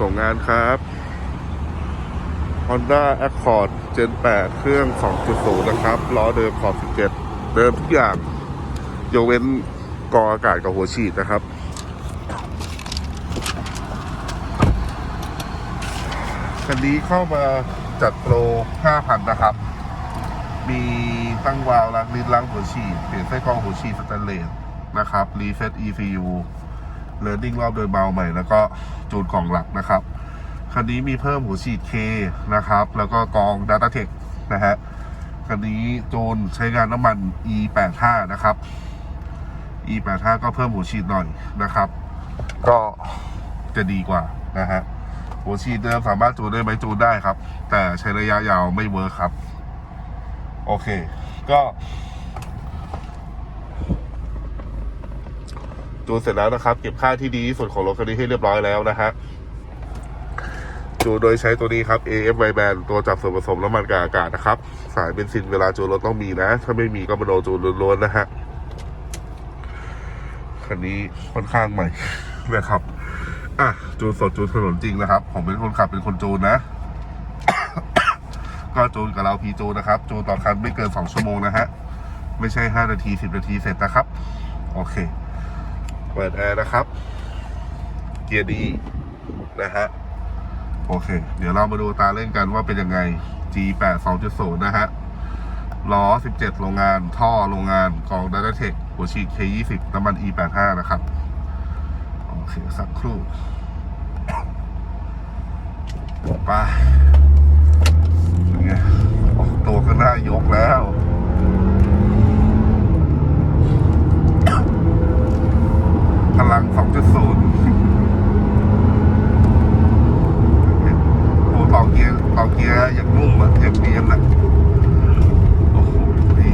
ส่งงานครับ Honda Accord Gen 8 เครื่อง 2.0 นะครับล้อเดิมขอบ17 เดิมทุกอย่างยกเว้นกออากาศกับหัวฉีดนะครับ คันนี้เข้ามาจัดโปร 5,000 นะครับ มีตั้งวาล์วล้างลิ้นล้างหัวฉีด เปลี่ยนไส้กรองหัวฉีดสแตนเลสนะครับ รีเซ็ต ECU เลิร์ดิ้งรอบโดยเบาใหม่ แล้วก็จูนกล่องหลักนะครับ คันนี้มีเพิ่มหัวฉีด K นะครับ แล้วก็กอง DataTech นะฮะ คันนี้จูนใช้งานน้ำมัน E85 นะครับ E85 ก็เพิ่มหัวฉีดหน่อยนะครับ ก็จะดีกว่านะฮะหัวฉีดเดิมสามารถจูนได้ไหมจูนได้ครับ แต่ใช้ระยะยาวไม่เวิร์คครับ โอเค ก็ จูนเสร็จแล้วนะครับ เก็บค่าที่ดีที่สุดของรถคันนี้ให้เรียบร้อยแล้วนะฮะจูนโดยใช้ตัวนี้ครับ AF y band ตัวจับส่วนผสมน้ำมันกับอากาศนะครับ สายเบนซินเวลาจูนรถต้องมีนะ ถ้าไม่มีก็มาโดนจูนล้วนๆนะฮะคันนี้ค่อนข้างใหม่นะครับอะจูนสดจูนถนนจริงนะครับ ผมเป็นคนขับเป็นคนจูนนะ ก็จูนกับเราพีจูนนะครับ จูนต่อคันไม่เกิน2ชั่วโมงนะฮะ ไม่ใช่5นาที10นาทีเสร็จนะครับ โอเค เปิดแอร์นะครับ เกียร์ดีนะฮะ โอเค เดี๋ยวเรามาดูตาเล่นกันว่าเป็นยังไง G8 2.0 นะฮะ ล้อ 17 โรงงาน ท่อโรงงาน กอง d a t a t e c หัวฉีด K20 น้ำมัน E85 นะครับ โอเค สักครู่ไปเป็นไงตัวข้างหน้ายกแล้ว พลัง 2.0 โอ้ต่อเกียร์ต่อเกียร์อย่างนุ่มอะเทมเนียนอะโอ้โหนี่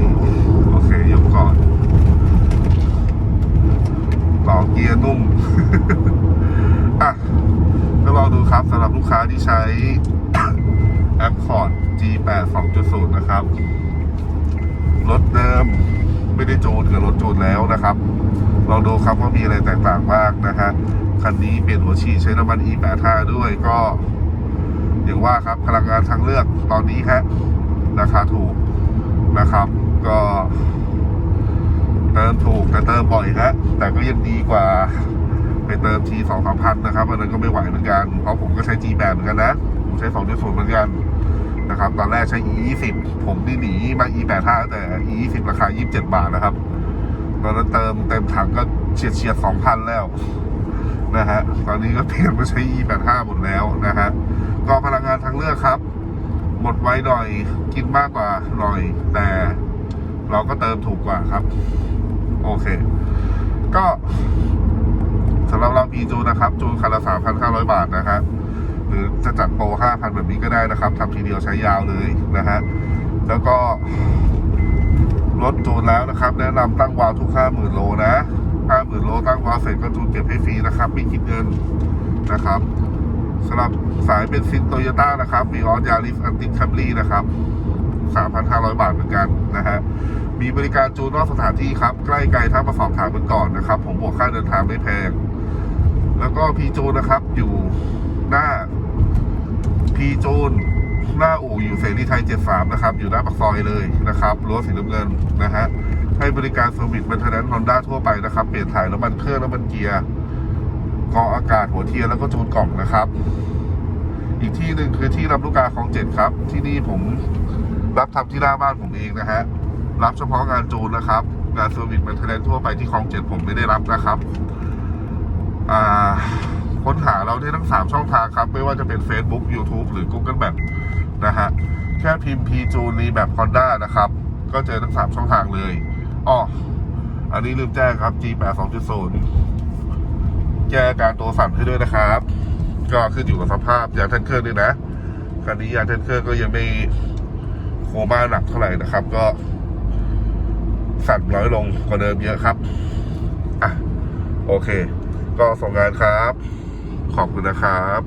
โอเค ยกก่อน ต่อเกียร์นุ่ม อะก็ลองดูครับสำหรับลูกค้าที่ ใช้ Accord G8 2.0 นะครับ รถเดิมไม่ได้จูนกับรถจูนแล้วนะครับลองดูครับว่ามีอะไรแตกต่างบ้างนะฮะ คันนี้เปลี่ยนหัวฉีดใช้น้ำมัน E85 ด้วยก็อย่างว่าครับพลังงานทางเลือกตอนนี้ฮะราคาถูกนะครับ ก็เติมถูกแต่เติมบ่อยฮะแต่ก็ยังดีกว่า ไปเติมทีสองสามพันนะครับอันนั้นก็ไม่ไหวเหมือนกัน เพราะผมก็ใช้ G8 เหมือนกันนะ ผมใช้2.0เหมือนกันนะครับ ตอนแรกใช้ E20 ผมนี่หนีมา E85 แต่ E20 ราคา27บเจ็ดบาทนะครับตอนนั้นเติมเต็มถังก็เฉียดเฉียดสองพันแล้วนะฮะ ตอนนี้ก็เปลี่ยนมาใช้ E85 หมดแล้วนะฮะ ก็พลังงานทางเลือกครับ หมดไวหน่อย กินมากกว่าหน่อย แต่เราก็เติมถูกกว่าครับ โอเค ก็ สำหรับเราพีจูนะครับ จูนคันละ3,500บาทนะฮะหรือจะจัดโปร5,000แบบนี้ก็ได้นะครับทำทีเดียวใช้ยาวเลยนะฮะแล้วก็รถจูนแล้วนะครับ แนะนำตั้งวาล์วทุก50,000โลนะ50,000โลตั้งวาล์วเสร็จก็จูนเก็บให้ฟรีนะครับไม่คิดเงินนะครับสำหรับสายเป็นซินโตโยต้านะครับมีออสยาริสอันติคัมรี่นะครับ3,500 บาทเหมือนกันนะฮะ มีบริการจูนนอกสถานที่ครับ ใกล้ไกลถ้ามาสอบถามกันก่อนนะครับ ผมบวกค่าเดินทางไม่แพง แล้วก็พีโจนนะครับ อยู่หน้าพีโจนหน้าอู่อยู่เสรีไทย 73 นะครับ อยู่หน้าปากซอยเลยนะครับรั้วสีน้ำเงินนะฮะให้บริการเซอร์วิสบันเทนฮอนด้าทั่วไปนะครับ เปลี่ยนถ่ายน้ำมันเครื่องน้ำมันเกียร์กองอากาศหัวเทียนแล้วก็จูนกล่องนะครับ อีกที่หนึ่งคือที่รับลูกกาของเจ็ดครับ ที่นี่ผมรับทำที่หน้าบ้านผมเองนะฮะรับเฉพาะงานจูนนะครับ งานเซอร์วิสบันเทนทั่วไปที่คลองเจ็ดผมไม่ได้รับนะครับ ค้นหาเราได้ทั้ง 3 ช่องทางครับ ไม่ว่าจะเป็น Facebook YouTube หรือ Google Map นะฮะ แค่พิมพ์ P จูนีแบบ Honda นะครับ ก็เจอทั้ง 3 ช่องทางเลยอ๋ออันนี้ลืมแจ้งครับ G8 2.0แก้การตัวสั่นให้ด้วยนะครับ ก็ขึ้นอยู่กับสภาพยางแท่นเครื่องด้วยนะคันนี้ยางแท่นเครื่องก็ยังไม่โคม่าหนักเท่าไหร่นะครับ ก็สั่นน้อยลงกว่าเดิมเยอะครับ อะ โอเค ก็ส่งงานครับ ขอบคุณนะครับ